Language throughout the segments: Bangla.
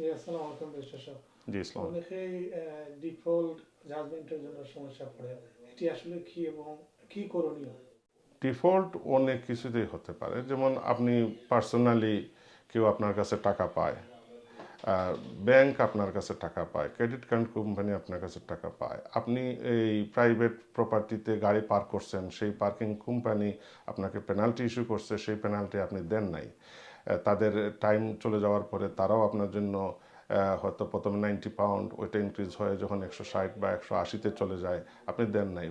জি আসসালামু আলাইকুম বেস্টার সাহেব। জি ইসলাম অনেকেই ডিফল্ট জাজমেন্টের জন্য সমস্যা পড়ে। এটি আসলে কি এবং কি করণীয়? ডিফল্ট অনেক কিছুতেই হতে পারে। যেমন আপনি পার্সোনালি কেউ আপনার কাছে টাকা পায় ব্যাংক আপনার কাছে টাকা পায় ক্রেডিট কার্ড কোম্পানি আপনার কাছে টাকা পায়। আপনি এই প্রাইভেট প্রপার্টিতে গাড়ি পার্ক করছেন সেই পার্কিং কোম্পানি আপনাকে পেনাল্টি ইস্যু করছে সেই পেনাল্টি আপনি দেন নাই। তাদের টাইম চলে যাওয়ার পরে তারাও আপনার জন্য হয়তো প্রথমে নাইনটি পাউন্ড ওইটা ইনক্রিজ হয়ে যখন একশো ষাট বা একশো আশিতে চলে যায়, আপনি দেন নাই।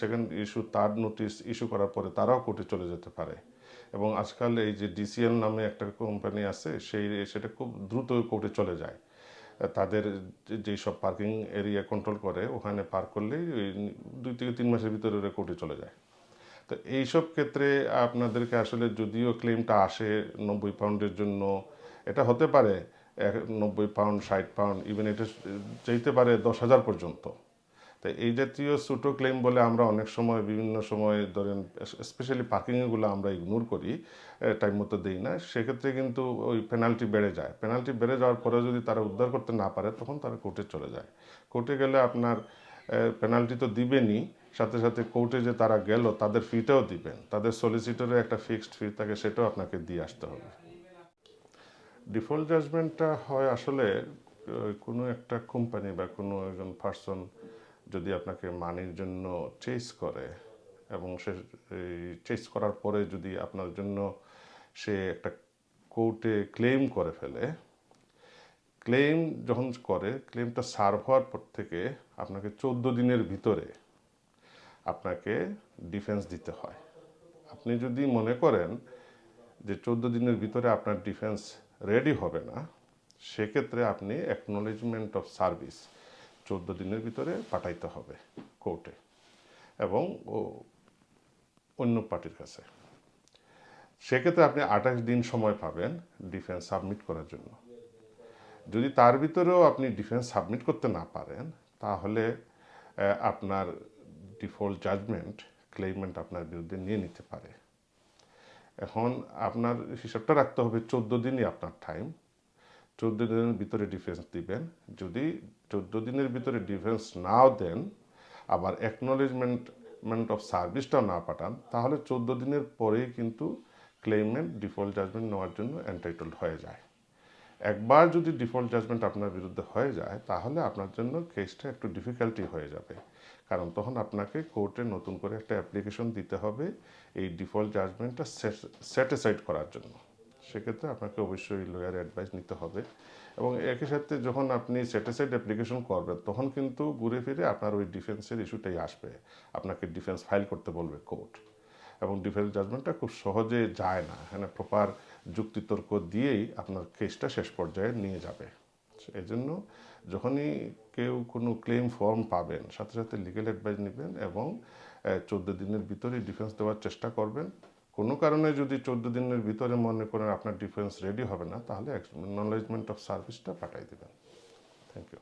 সেকেন্ড ইস্যু তার নোটিশ ইস্যু করার পরে তারাও কোর্টে চলে যেতে পারে। এবং আজকাল এই যে ডিসিএল নামে একটা কোম্পানি আছে, সেই, সেটা খুব দ্রুত কোর্টে চলে যায়। তাদের যেই সব পার্কিং এরিয়া কন্ট্রোল করে, ওখানে পার্ক করলেই দুই থেকে তিন মাসের ভিতরে ওরা কোর্টে চলে যায়। তো এইসব ক্ষেত্রে আপনাদেরকে আসলে যদিও ক্লেমটা আসে নব্বই পাউন্ডের জন্য, এটা হতে পারে নব্বই পাউন্ড ষাট পাউন্ড ইভেন এটা চাইতে পারে দশ হাজার পর্যন্ত। তো এই জাতীয় ছোটো ক্লেম বলে আমরা অনেক সময়, বিভিন্ন সময় ধরেন স্পেশালি পার্কিংগুলো আমরা ইগনোর করি টাইম মতো দিই না। সেক্ষেত্রে কিন্তু ওই পেনাল্টি বেড়ে যায়। পেনাল্টি বেড়ে যাওয়ার পরে যদি তারা উদ্ধার করতে না পারে, তখন তারা কোর্টে চলে যায়। কোর্টে গেলে আপনার পেনাল্টি তো দিবেনই সাথে সাথে কোর্টে যে তারা গেল, তাদের ফিটাও দিবেন। তাদের সলিসিটরের একটা ফিক্সড ফি থাকে, সেটাও আপনাকে দিয়ে আসতে হবে। ডিফল্ট জাজমেন্টটা হয় আসলে কোনো একটা কোম্পানি বা কোনো একজন পার্সন যদি আপনাকে মানির জন্য চেস করে এবং সে চেস করার পরে যদি আপনার জন্য সে একটা কোর্টে ক্লেম করে ফেলে ক্লেম যখন করে ক্লেমটা সার্ভ হওয়ার পর থেকে আপনাকে চোদ্দ দিনের ভিতরে আপনাকে ডিফেন্স দিতে হয়। আপনি যদি মনে করেন যে চোদ্দ দিনের ভিতরে আপনার ডিফেন্স রেডি হবে না, সেক্ষেত্রে আপনি অ্যাকনোলেজমেন্ট অফ সার্ভিস চোদ্দ দিনের ভিতরে পাঠাইতে হবে কোর্টে এবং ও অন্য পার্টির কাছে। সেক্ষেত্রে আপনি আঠাশ দিন সময় পাবেন ডিফেন্স সাবমিট করার জন্য। যদি তার ভিতরেও আপনি ডিফেন্স সাবমিট করতে না পারেন, তাহলে আপনার ডিফল্ট জাজমেন্ট ক্লেইমেন্ট আপনার বিরুদ্ধে নিয়ে নিতে পারে। এখন আপনার হিসাবটা রাখতে হবে চোদ্দ দিনই আপনার টাইম চোদ্দ দিনের ভিতরে ডিফেন্স দিবেন। যদি চোদ্দ দিনের ভিতরে ডিফেন্স নাও দেন, আবার অ্যাকনোলেজমেন্ট অফ সার্ভিসটাও না পাঠান, তাহলে চোদ্দ দিনের পরেই কিন্তু ক্লেইমেন্ট ডিফল্ট জাজমেন্ট নেওয়ার জন্য এন্টাইটলড হয়ে যায়। একবার যদি ডিফল্ট জাজমেন্ট আপনার বিরুদ্ধে হয়ে যায়, তাহলে আপনার জন্য কেসটা একটু ডিফিকাল্টি হয়ে যাবে। কারণ তখন আপনাকে কোর্টে নতুন করে একটা অ্যাপ্লিকেশন দিতে হবে এই ডিফল্ট জাজমেন্টটা স্যাটিসফাইড করার জন্য। সেক্ষেত্রে আপনাকে অবশ্যই লয়ার অ্যাডভাইস নিতে হবে। এবং একই সাথে যখন আপনি স্যাটিসফাইড অ্যাপ্লিকেশন করবেন, তখন কিন্তু ঘুরে ফিরে আপনার ওই ডিফেন্সের ইস্যুটাই আসবে। আপনাকে ডিফেন্স ফাইল করতে বলবে কোর্ট। এবং ডিফেন্স জাজমেন্টটা খুব সহজে যায় না। এখানে প্রপার যুক্তিতর্ক দিয়েই আপনার কেসটা শেষ পর্যায়ে নিয়ে যাবে। এই জন্য যখনই কেউ কোনো ক্লেম ফর্ম পাবেন, সাথে সাথে লিগেল অ্যাডভাইস নেবেন এবং চোদ্দ দিনের ভিতরে ডিফেন্স দেওয়ার চেষ্টা করবেন। কোনো কারণে যদি চোদ্দ দিনের ভিতরে মনে করেন আপনার ডিফেন্স রেডি হবে না, তাহলে নলেজমেন্ট অফ সার্ভিসটা পাঠাই দেবেন। Thank you